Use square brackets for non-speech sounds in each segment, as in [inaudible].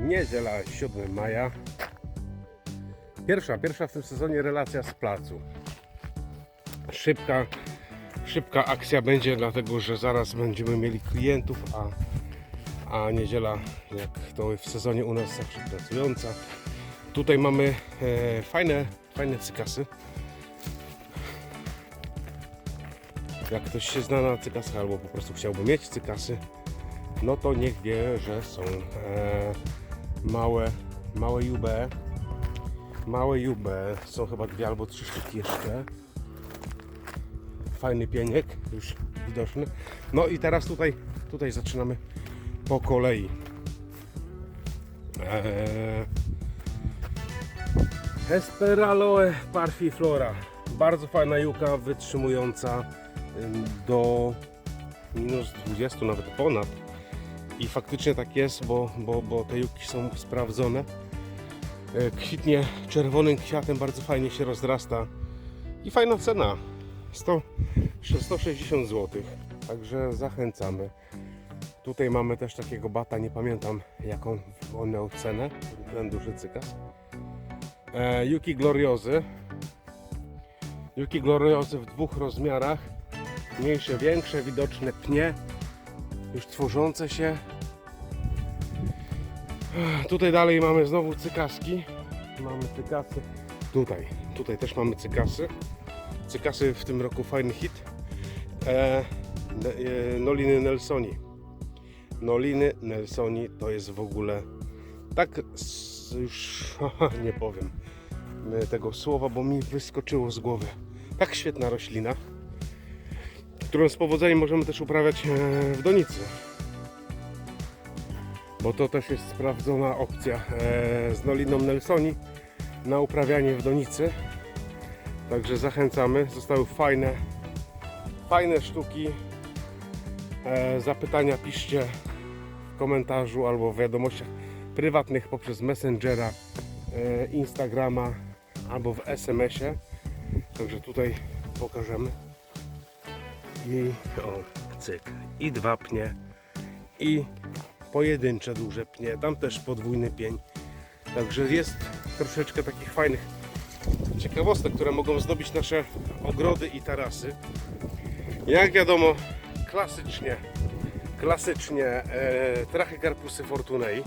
Niedziela 7 maja. Pierwsza, pierwsza w tym sezonie relacja z placu. Szybka, szybka akcja będzie, dlatego że zaraz będziemy mieli klientów, a, a niedziela, jak to w sezonie u nas zawsze pracująca. Tutaj mamy e, fajne, fajne cykasy. Jak ktoś się zna na cykasach albo po prostu chciałby mieć cykasy, no to niech wie, że są e, małe, małe UB. Małe UB są chyba dwie albo trzy sztuki jeszcze. Fajny pieniek, już widoczny. No i teraz tutaj, tutaj zaczynamy po kolei. Eee, Esperaloe parfiflora. Bardzo fajna juka, wytrzymująca ym, do minus 20, nawet ponad. I faktycznie tak jest, bo, bo, bo te juki są sprawdzone. E, Kwitnie czerwonym kwiatem, bardzo fajnie się rozrasta. I fajna cena. 100, 160 zł. Także zachęcamy. Tutaj mamy też takiego bata, nie pamiętam jaką on miał cenę, ten duży cykas. E, Yuki Gloriozy. Yuki Gloriozy w dwóch rozmiarach. Mniejsze, większe, widoczne pnie. Już tworzące się. Tutaj dalej mamy znowu cykaski. Mamy cykasy. Tutaj, tutaj też mamy cykasy. Cykasy w tym roku fajny hit. E, e, Noliny Nelsoni. Noliny Nelsoni to jest w ogóle tak już [laughs] nie powiem e, tego słowa, bo mi wyskoczyło z głowy. Tak świetna roślina, którą z powodzeniem możemy też uprawiać e, w donicy. Bo to też jest sprawdzona opcja e, z Noliną Nelsoni na uprawianie w donicy. Także zachęcamy. Zostały fajne, fajne sztuki. E, zapytania piszcie w komentarzu albo w wiadomościach prywatnych poprzez Messengera, Instagrama albo w SMS-ie. Także tutaj pokażemy. I o, cyk. I dwa pnie. I pojedyncze duże pnie. Tam też podwójny pień. Także jest troszeczkę takich fajnych ciekawostek, które mogą zdobić nasze ogrody i tarasy. Jak wiadomo, klasycznie, klasycznie e, trachycarpusy fortunei.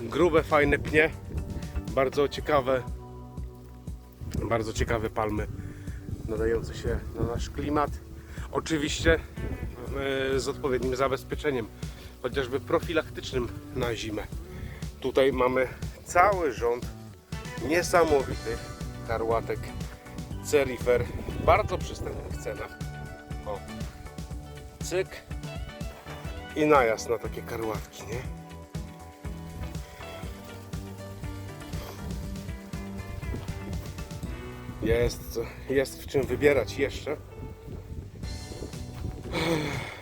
Grube, fajne pnie, bardzo ciekawe, bardzo ciekawe palmy nadające się na nasz klimat. Oczywiście e, z odpowiednim zabezpieczeniem, chociażby profilaktycznym na zimę. Tutaj mamy cały rząd niesamowitych karłatek Cerifer w bardzo przystępnych cenach. O, cyk i najazd na takie karłatki, nie? Jest, jest w czym wybierać jeszcze.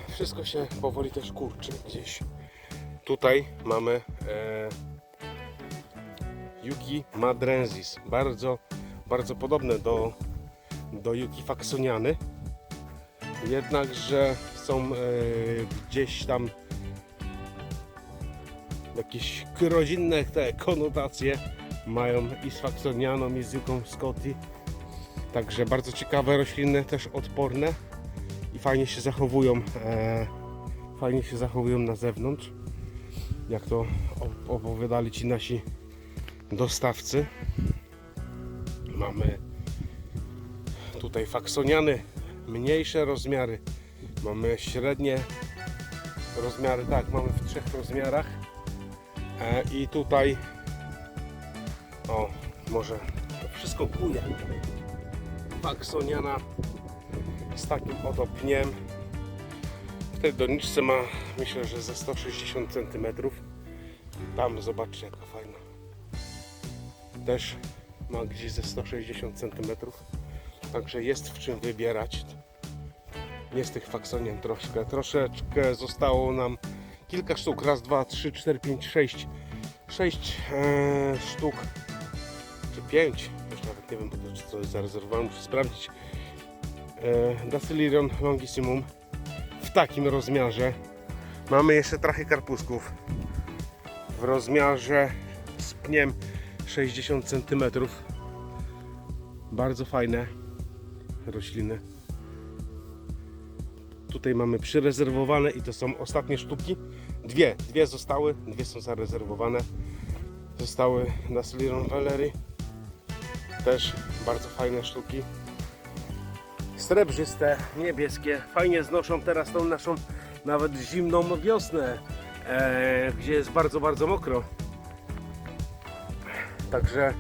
Wszystko się powoli też kurczy gdzieś. Tutaj mamy e, Yuki madrensis. Bardzo, bardzo podobne do, do Yuki faksoniany. Jednakże są e, gdzieś tam jakieś rodzinne te konotacje mają i z faksonianą i z Yuką Scotty. Także bardzo ciekawe rośliny, też odporne i fajnie się zachowują. E, fajnie się zachowują na zewnątrz. Jak to op- opowiadali ci nasi dostawcy. Mamy tutaj faksoniany, mniejsze rozmiary. Mamy średnie rozmiary, tak, mamy w trzech rozmiarach. E, I tutaj, o, może to wszystko kuje. Faksoniana z takim oto pniem. W tej doniczce ma, myślę, że ze 160 cm. Tam zobaczcie, jaka fajna też ma gdzieś ze 160 cm. Także jest w czym wybierać. Jest tych faksonien troszkę. Troszeczkę zostało nam kilka sztuk. Raz, dwa, trzy, cztery, pięć, sześć. Sześć e, sztuk. Czy pięć. Już nawet nie wiem, bo to coś zarezerwowałem. Muszę sprawdzić. E, Dacylirion longissimum w takim rozmiarze. Mamy jeszcze trachy karpusków w rozmiarze z pniem 60 cm. Bardzo fajne rośliny. Tutaj mamy przyrezerwowane i to są ostatnie sztuki. Dwie, dwie zostały, dwie są zarezerwowane. Zostały na Sliron Valery. Też bardzo fajne sztuki. Srebrzyste, niebieskie. Fajnie znoszą teraz tą naszą nawet zimną wiosnę, e, gdzie jest bardzo, bardzo mokro. Także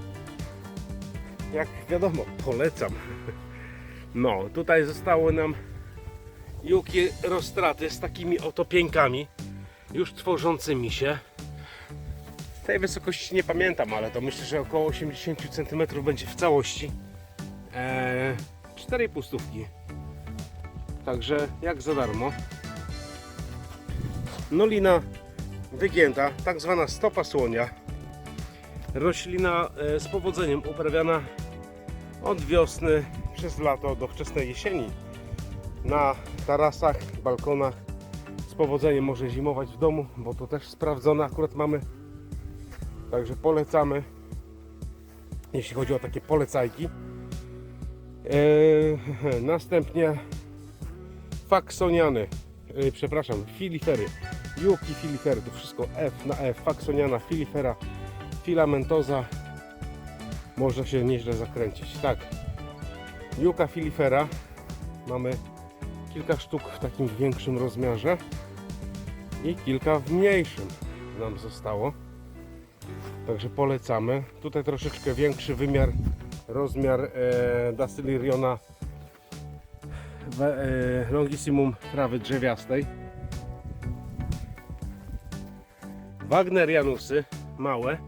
jak wiadomo, polecam. No, tutaj zostały nam juki roztraty z takimi oto pieńkami, już tworzącymi się. Tej wysokości nie pamiętam, ale to myślę, że około 80 cm będzie w całości. Eee, 4,5 stówki. Także jak za darmo. Nolina wygięta, tak zwana stopa słonia. Roślina e, z powodzeniem uprawiana od wiosny przez lato do wczesnej jesieni. Na tarasach, balkonach. Z powodzeniem może zimować w domu, bo to też sprawdzone akurat mamy. Także polecamy, jeśli chodzi o takie polecajki. Eee, następnie faksoniany, e, przepraszam, filifery, juki filifery, to wszystko F na F, faksoniana, filifera, filamentoza, można się nieźle zakręcić. Tak, juka filifera, mamy kilka sztuk w takim większym rozmiarze i kilka w mniejszym nam zostało. Także polecamy. Tutaj troszeczkę większy wymiar, rozmiar e, Dasyliriona e, Longissimum trawy drzewiastej. Wagnerianusy małe.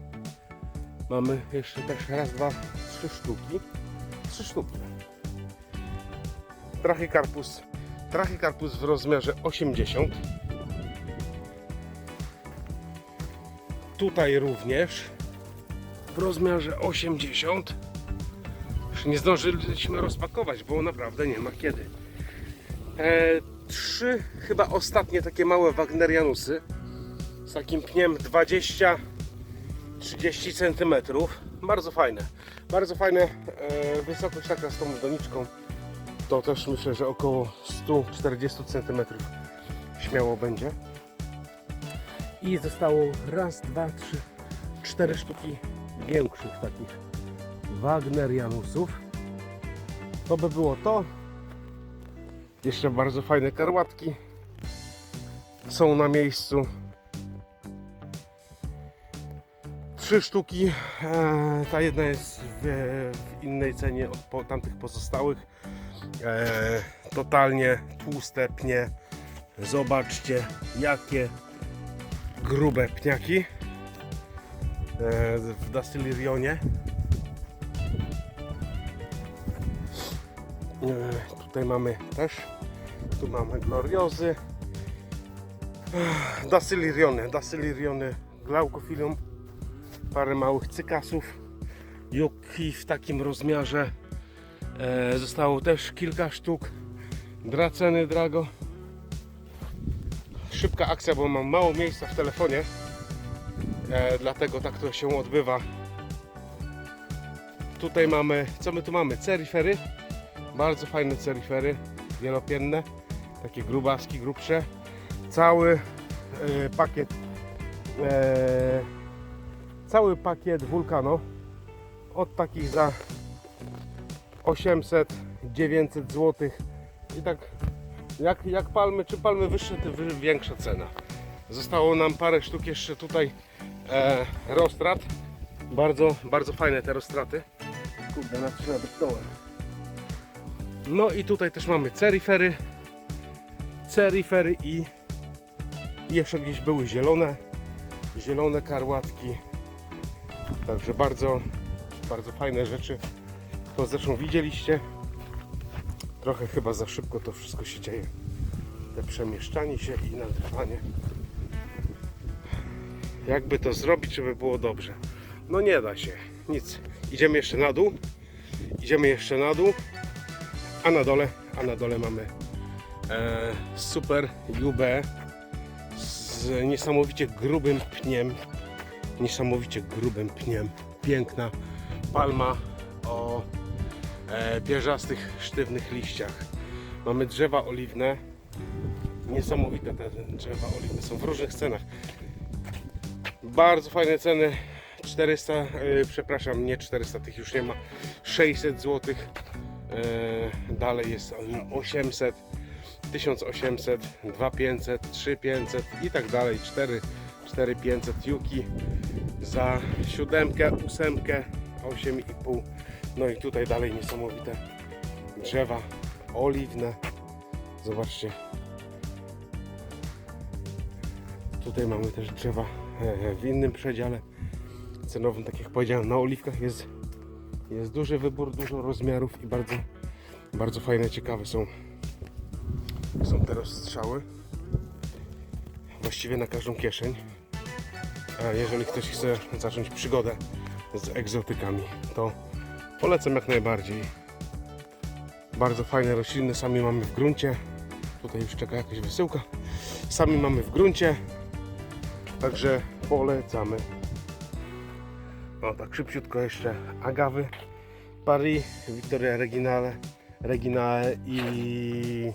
Mamy jeszcze też raz, dwa, trzy sztuki. Trzy sztuki. Trachycarpus, Trachycarpus w rozmiarze 80. Tutaj również w rozmiarze 80. Już nie zdążyliśmy rozpakować, bo naprawdę nie ma kiedy. E, trzy chyba ostatnie takie małe Wagnerianusy z takim pniem 20 30 cm. Bardzo fajne. Bardzo fajne. E, wysokość taka z tą doniczką to też myślę, że około 140 cm śmiało będzie. I zostało raz, dwa, trzy, cztery sztuki większych takich Wagnerianusów. To by było to. Jeszcze bardzo fajne karłatki są na miejscu. Trzy sztuki. E, ta jedna jest w, w innej cenie od po, tamtych pozostałych. E, totalnie tłuste pnie. Zobaczcie, jakie grube pniaki e, w Dasylirionie. E, tutaj mamy też, tu mamy gloriozy. Dasyliriony, Dasyliriony Glaucophyllum, parę małych cykasów, juki w takim rozmiarze. E, zostało też kilka sztuk. Draceny Drago. Szybka akcja, bo mam mało miejsca w telefonie. E, dlatego tak to się odbywa. Tutaj mamy, co my tu mamy? Cerifery. Bardzo fajne cerifery, wielopienne. Takie grubaski, grubsze. Cały e, pakiet e, cały pakiet Vulcano od takich za 800 900 zł i tak jak, jak palmy, czy palmy wyższe, tym większa cena. Zostało nam parę sztuk jeszcze tutaj e, rostrat. Bardzo, bardzo fajne te rostraty. Kurde, na trzeba być dołem. No i tutaj też mamy cerifery. Cerifery i i jeszcze gdzieś były zielone. Zielone karłatki. Także bardzo, bardzo fajne rzeczy. To zresztą widzieliście. Trochę chyba za szybko to wszystko się dzieje. Te przemieszczanie się i nagrywanie. Jakby to zrobić, żeby było dobrze? No nie da się. Nic. Idziemy jeszcze na dół. Idziemy jeszcze na dół. A na dole, a na dole mamy e, super UB z niesamowicie grubym pniem niesamowicie grubym pniem. Piękna palma pierzastych, sztywnych liściach. Mamy drzewa oliwne. Niesamowite te drzewa oliwne są w różnych cenach. Bardzo fajne ceny. 400, e, przepraszam, nie 400, tych już nie ma. 600 zł. E, dalej jest 800, 1800, 2500, 3500 i tak dalej. 4, 4500 Yuki za siódemkę, ósemkę, 8,5. No i tutaj dalej niesamowite drzewa oliwne. Zobaczcie. Tutaj mamy też drzewa e, w innym przedziale cenowym, tak jak powiedziałem, na oliwkach jest, jest duży wybór, dużo rozmiarów i bardzo, bardzo fajne, ciekawe są, są te rozstrzały. Właściwie na każdą kieszeń. A jeżeli ktoś chce zacząć przygodę z egzotykami, to polecam jak najbardziej. Bardzo fajne rośliny sami mamy w gruncie. Tutaj już czeka jakaś wysyłka. Sami mamy w gruncie. Także polecamy. O tak szybciutko jeszcze agawy, Paris, Victoria Reginale, Reginale i...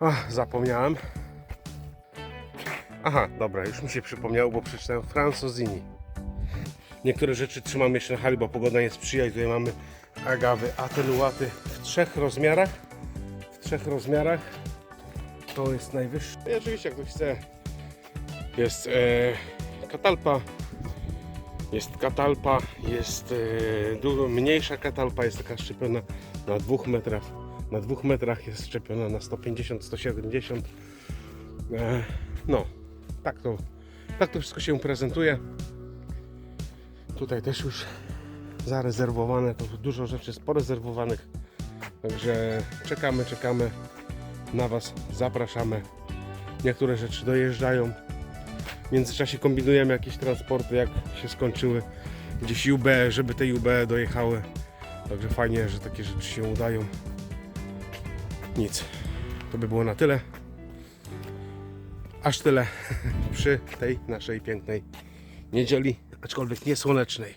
Ach, zapomniałem. Aha, dobra, już mi się przypomniało, bo przeczytałem Francosini. Niektóre rzeczy trzymam jeszcze na hali, bo pogoda nie sprzyja i tutaj mamy agawy, atenuaty w trzech rozmiarach. W trzech rozmiarach. To jest najwyższy. I oczywiście jak ktoś chce, jest e, katalpa, jest katalpa, jest e, dużo mniejsza katalpa, jest taka szczepiona na dwóch metrach. Na dwóch metrach jest szczepiona na 150-170. E, no, tak to, tak to wszystko się prezentuje. Tutaj też już zarezerwowane, to dużo rzeczy jest porezerwowanych. Także czekamy, czekamy na Was, zapraszamy. Niektóre rzeczy dojeżdżają. W międzyczasie kombinujemy jakieś transporty, jak się skończyły gdzieś UB, żeby te UB dojechały. Także fajnie, że takie rzeczy się udają. Nic. To by było na tyle. Aż tyle [laughs] przy tej naszej pięknej niedzieli, aczkolwiek niesłonecznej.